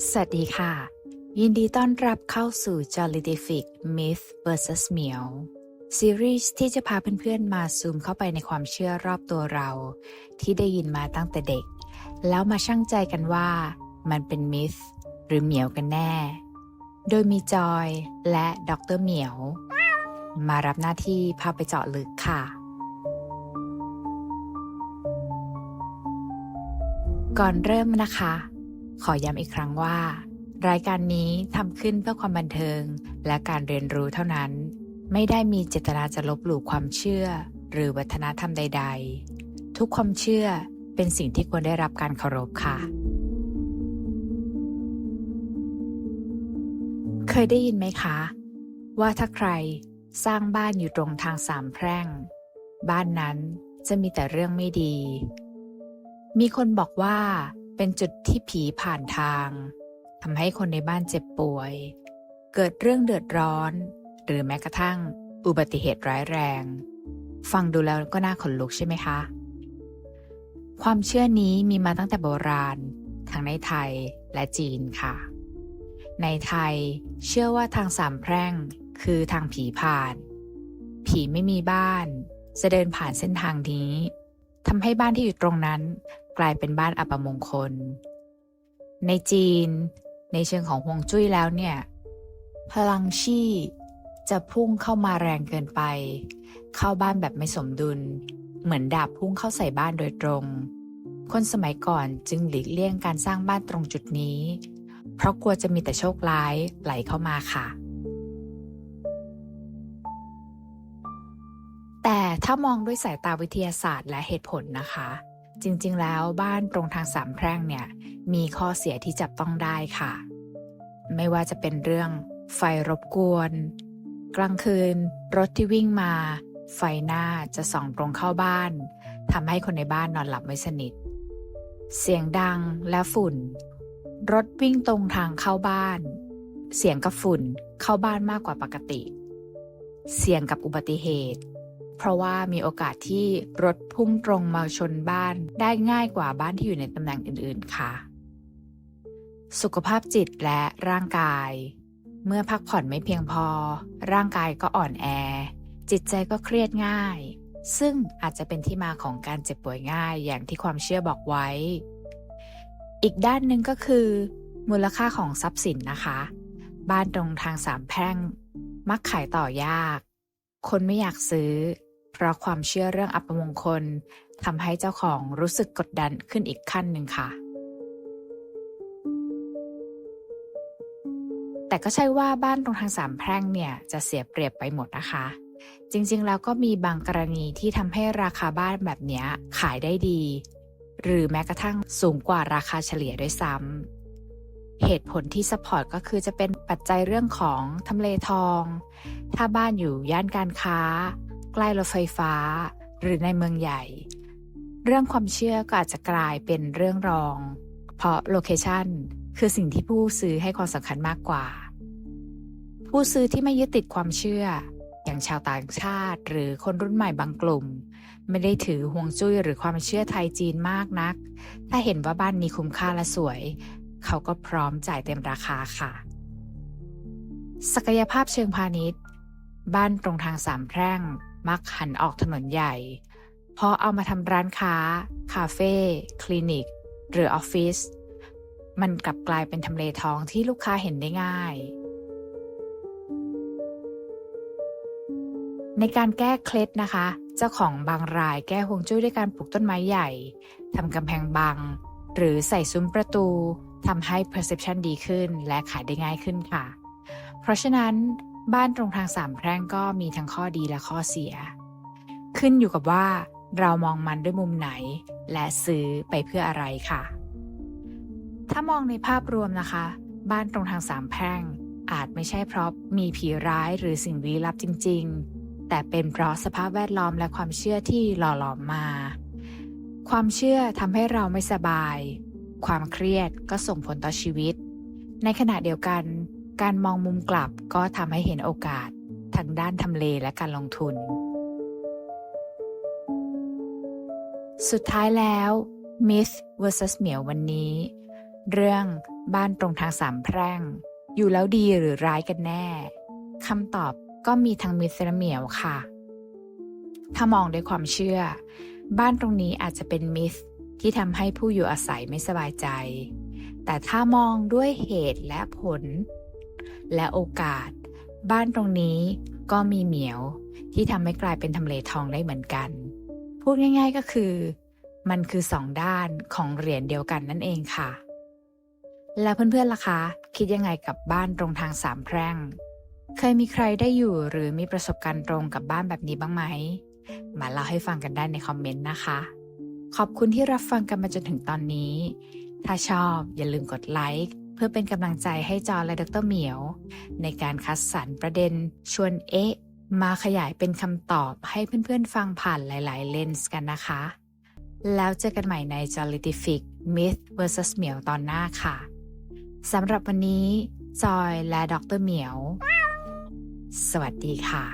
สวัสดีค่ะ ยินดีต้อนรับเข้าสู่ Jollific Myth vs เหมียวซีรีส์ที่จะพาเพื่อนๆมาซูมเข้าไปในความเชื่อรอบตัวเรา ที่ได้ยินมาตั้งแต่เด็ก แล้วมาชั่งใจกันว่า มันเป็นมิธหรือเหมียวกันแน่ โดยมีจอยและดรเหมียว มารับหน้าที่พาไปเจาะลึกค่ะ ก่อนเริ่มนะคะ ขอย้ำอีกครั้งว่า รายการนี้ทำขึ้นเพื่อความบันเทิง และการเรียนรู้เท่านั้น ไม่ได้มีเจตนาจะลบหลู่ความเชื่อ หรือวัฒนธรรมใด ๆ ทุกความเชื่อเป็นสิ่งที่ควรได้รับการเคารพค่ะ เคยได้ยินไหมคะ ว่าถ้าใครสร้างบ้านอยู่ตรงทางสามแพร่ง บ้านนั้นจะมีแต่เรื่องไม่ดี มีคนบอกว่า เป็นจุดที่ผีผ่านทางทำให้คนในบ้านเจ็บป่วย เกิดเรื่องเดือดร้อน หรือแม้กระทั่งอุบัติเหตุร้ายแรง ฟังดูแล้วก็น่าขนลุกใช่ไหมคะ ความเชื่อนี้มีมาตั้งแต่โบราณ ทั้งในไทยและจีนค่ะ ในไทยเชื่อว่าทางสามแพร่งคือทางผีผ่าน ผีไม่มีบ้าน จะเดินผ่านเส้นทางนี้ทำให้บ้านที่อยู่ตรงนั้น กลายเป็นบ้านอัปมงคล ในจีน ในเชิงของฮวงจุ้ยแล้วเนี่ย พลังชี่จะพุ่งเข้ามาแรงเกินไป เข้าบ้านแบบไม่สมดุล เหมือนดาบพุ่งเข้าใส่บ้านโดยตรง คนสมัยก่อนจึงหลีกเลี่ยงการสร้างบ้านตรงจุดนี้ เพราะกลัวจะมีแต่โชคร้ายไหลเข้ามาค่ะ แต่ถ้ามองด้วยสายตาวิทยาศาสตร์และเหตุผลนะคะ จริงๆ แล้วบ้านตรงทางสามแพร่งเนี่ยมีข้อเสียที่จับต้องได้ค่ะ ไม่ว่าจะเป็นเรื่องไฟรบกวน กลางคืน รถที่วิ่งมา ไฟหน้าจะส่องตรงเข้าบ้านทำให้คนในบ้านนอนหลับไม่สนิท เสียงดังและฝุ่น รถวิ่งตรงทางเข้าบ้าน เสียงกับฝุ่นเข้าบ้านมากกว่าปกติ เสี่ยงกับอุบัติเหตุ เพราะว่ามีโอกาสที่รถพุ่งตรงมาชนบ้านได้ง่ายกว่าบ้านที่อยู่ในตำแหน่งอื่นๆค่ะ สุขภาพจิตและร่างกาย เมื่อพักผ่อนไม่เพียงพอ ร่างกายก็อ่อนแอ จิตใจก็เครียดง่าย ซึ่งอาจจะเป็นที่มาของการเจ็บป่วยง่ายอย่างที่ความเชื่อบอกไว้ อีกด้านหนึ่งก็คือ มูลค่าของทรัพย์สินนะคะ บ้านตรงทางสามแพร่งมักขายต่อยาก คนไม่อยากซื้อ เพราะความเชื่อเรื่องอัปมงคลทำให้เจ้าของรู้สึกกดดันขึ้นอีกขั้นหนึ่งค่ะ แต่ก็ใช่ว่าบ้านตรงทางสามแพร่งเนี่ยจะเสียเปรียบไปหมดนะคะ จริงๆ แล้วก็มีบางกรณีที่ทำให้ราคาบ้านแบบนี้ขายได้ดี หรือแม้กระทั่งสูงกว่าราคาเฉลี่ยด้วยซ้ำเหตุผลที่สปอร์ตก็คือจะเป็นปัจจัยเรื่องของทำเลทอง ถ้าบ้านอยู่ย่านการค้า ใกล้รถไฟฟ้า หรือในเมืองใหญ่ เรื่องความเชื่อก็อาจจะกลายเป็นเรื่องรอง เพราะโลเคชันคือสิ่งที่ผู้ซื้อให้ความสำคัญมากกว่า ผู้ซื้อที่ไม่ยึดติดความเชื่อ อย่างชาวต่างชาติ หรือคนรุ่นใหม่บางกลุ่ม ไม่ได้ถือห่วงจุ้ยหรือความเชื่อไทยจีนมากนัก ถ้าเห็นว่าบ้านนี้คุ้มค่าและสวย เขาก็พร้อมจ่ายเต็มราคาค่ะ ศักยภาพเชิงพาณิชย์ บ้านตรงทางสามแพร่ง มักหันออกถนนใหญ่ เพราะเอามาทำร้านค้า คาเฟ่คลินิก หรือออฟฟิศมันกลับกลายเป็นทำเลทองที่ลูกค้าเห็นได้ง่าย ในการแก้เคล็ดนะคะ เจ้าของบางรายแก้ฮวงจุ้ยด้วยการปลูกต้นไม้ใหญ่ทำกำแพงบัง หรือใส่ซุ้มประตูทำให้ perception ดีขึ้นและขายได้ง่ายขึ้นค่ะ เพราะฉะนั้น บ้านตรงทางสามแพร่งก็มีทั้งข้อดีและข้อเสีย ขึ้นอยู่กับว่าเรามองมันด้วยมุมไหน และซื้อไปเพื่ออะไรค่ะ ถ้ามองในภาพรวมนะคะ บ้านตรงทางสามแพร่ง อาจไม่ใช่เพราะมีผีร้ายหรือสิ่งลี้ลับจริง ๆ แต่เป็นเพราะสภาพแวดล้อมและความเชื่อที่หล่อหลอมมา ความเชื่อทำให้เราไม่สบาย ความเครียดก็ส่งผลต่อชีวิต ในขณะเดียวกัน การมองมุมกลับก็ทำให้เห็นโอกาสทางด้านทำเลและการลงทุน สุดท้ายแล้ว Myth vs เหมียววันนี้ เรื่องบ้านตรงทางสามแพร่ง อยู่แล้วดีหรือร้ายกันแน่คำตอบก็มีทั้งมิตรและเหมียวค่ะ ถ้ามองด้วยความเชื่อ บ้านตรงนี้อาจจะเป็นมิสที่ทำให้ผู้อยู่อาศัยไม่สบายใจ แต่ถ้ามองด้วยเหตุและผล และโอกาส บ้านตรงนี้ก็มีเหมียวที่ทำให้กลายเป็นทำเลทองได้เหมือนกัน พูดง่าย ๆก็คือ มันคือสองด้านของเหรียญเดียวกันนั่นเองค่ะ แล้วเพื่อนๆล่ะคะ คิดยังไงกับบ้านตรงทางสามแพร่ง เคยมีใครได้อยู่หรือมีประสบการณ์ตรงกับบ้านแบบนี้บ้างไหม มาเล่าให้ฟังกันได้ในคอมเมนต์นะคะ ขอบคุณที่รับฟังกันมาจนถึงตอนนี้ ถ้าชอบอย่าลืมกดไลค์ พื่อเป็นกำลังใจให้จอและดรเหมียว ในการคัดสรรประเด็น ชวนเอ๊ะ มาขยายเป็นคำตอบให้เพื่อนๆฟังผ่านหลาย ๆ เลนส์กันนะคะ แล้วเจอกันใหม่ใน j o l l i t i f i c Myth vs เหมียวตอนหน้าค่ะสำหรับวันนี้ จอยและดรเหมียว สวัสดีค่ะ